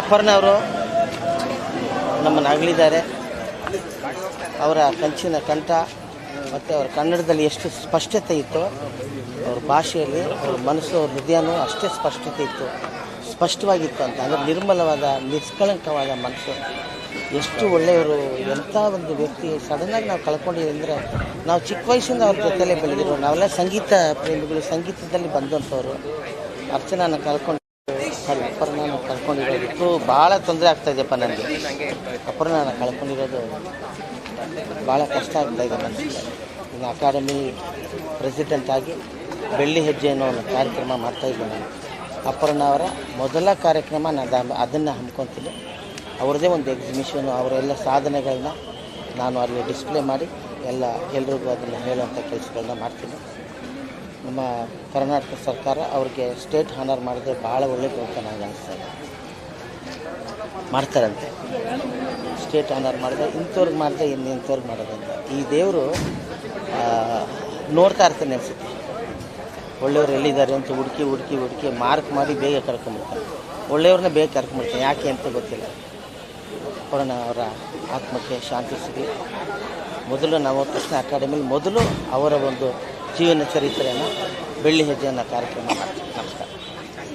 ಅಪರ್ಣ ಅವರು ನಮ್ಮನ್ನು ಅಗಲಿದ್ದಾರೆ ಅವರ ಕಂಚಿನ ಕಂಠ ಮತ್ತು ಅವರ ಕನ್ನಡದಲ್ಲಿ ಎಷ್ಟು ಸ್ಪಷ್ಟತೆ ಇತ್ತು ಅವ್ರ ಭಾಷೆಯಲ್ಲಿ, ಅವ್ರ ಮನಸ್ಸು, ಅವ್ರ ಹೃದಯನೂ ಅಷ್ಟೇ ಸ್ಪಷ್ಟತೆ ಇತ್ತು. ಸ್ಪಷ್ಟವಾಗಿತ್ತು ಅಂತ. ಅಂದರೆ ನಿರ್ಮಲವಾದ, ನಿಷ್ಕಳಂಕವಾದ ಮನಸ್ಸು. ಎಷ್ಟು ಒಳ್ಳೆಯವರು, ಎಂಥ ಒಂದು ವ್ಯಕ್ತಿ ಸಡನ್ನಾಗಿ ನಾವು ಕಳ್ಕೊಂಡಿದ್ದೀವಿ ಅಂದರೆ ನಾವು ಚಿಕ್ಕ ವಯಸ್ಸಿಂದ ಅವ್ರ ಜೊತೆಲೇ ಬೆಳೆದಿರೋ ನಾವೆಲ್ಲ ಸಂಗೀತ ಪ್ರೇಮಿಗಳು, ಸಂಗೀತದಲ್ಲಿ ಬಂದಂಥವ್ರು. ಅರ್ಚನಾನ ಕಳ್ಕೊಂಡು ಕಳ್ಕೊಂಡಿರೋದಕ್ಕೂ ಭಾಳ ತೊಂದರೆ ಆಗ್ತಾ ಇದೆಯಪ್ಪ ನನಗೆ. ಅಪರ್ಣನ ಕಳ್ಕೊಂಡಿರೋದು ಭಾಳ ಕಷ್ಟ ಆಗ್ತಾ ಇದೆ ನನಗೆ ಅಕಾಡೆಮಿ ಪ್ರೆಸಿಡೆಂಟ್ ಆಗಿ ಬೆಳ್ಳಿ ಹೆಜ್ಜೆ ಅನ್ನೋ ಒಂದು ಕಾರ್ಯಕ್ರಮ ಮಾಡ್ತಾಯಿದ್ದೀನಿ ನಾನು. ಅಪರ್ಣ ಅವರ ಮೊದಲ ಕಾರ್ಯಕ್ರಮ ನಾನು ಅದನ್ನು ಹಮ್ಕೊತೀನಿ ಅವ್ರದ್ದೇ ಒಂದು ಎಕ್ಸಿಬಿಷನು ಅವರೆಲ್ಲ ಸಾಧನೆಗಳನ್ನ ನಾನು ಅಲ್ಲಿ ಡಿಸ್ಪ್ಲೇ ಮಾಡಿ ಎಲ್ಲ ಎಲ್ರಿಗೂ ಅದನ್ನು ಹೇಳುವಂಥ ಕೆಲಸಗಳನ್ನ ಮಾಡ್ತೀನಿ. ನಮ್ಮ ಕರ್ನಾಟಕ ಸರ್ಕಾರ ಅವ್ರಿಗೆ ಸ್ಟೇಟ್ ಹಾನರ್ ಮಾಡಿದ್ರೆ ಭಾಳ ಒಳ್ಳೇದು ಅಂತ ನನಗೆ ಇದೆ. ಮಾಡ್ತಾರಂತೆ. ಸ್ಟೇಟ್ ಆನರ್ ಮಾಡಿದೆ ಇಂಥವ್ರಿಗೆ ಮಾಡಿದೆ ಇನ್ನು ಇಂಥವ್ರಿಗೆ ಮಾಡೋದಂತ ಈ ದೇವರು ನೋಡ್ತಾ ಇರ್ತಾನೆ ಅನಿಸುತ್ತೆ. ಒಳ್ಳೆಯವ್ರು ಎಲ್ಲಿದ್ದಾರೆ ಅಂತ ಹುಡುಕಿ ಹುಡುಕಿ ಹುಡುಕಿ ಮಾರ್ಕ್ ಮಾಡಿ ಬೇಗ ಕರ್ಕೊಂಬಿಡ್ತಾರೆ ಒಳ್ಳೆಯವ್ರನ್ನ ಬೇಗ ಕರ್ಕೊಂಡ್ಬಿಡ್ತಾನೆ ಯಾಕೆ ಅಂತ ಗೊತ್ತಿಲ್ಲ. ಕೊಡೋಣ ಅವರ ಆತ್ಮಕ್ಕೆ ಶಾಂತಿ ಸಿಗಲಿ. ಮೊದಲು ನಾವು ಕೃಷ್ಣ ಅಕಾಡೆಮಿಲಿ ಮೊದಲು ಅವರ ಒಂದು ಜೀವನ ಚರಿತ್ರೆಯನ್ನು ಬೆಳ್ಳಿ ಹೆಜ್ಜೆಯನ್ನು ಕಾರ್ಯಕ್ರಮ ಮಾಡ್ತೀವಿ. ನಮಸ್ಕಾರ.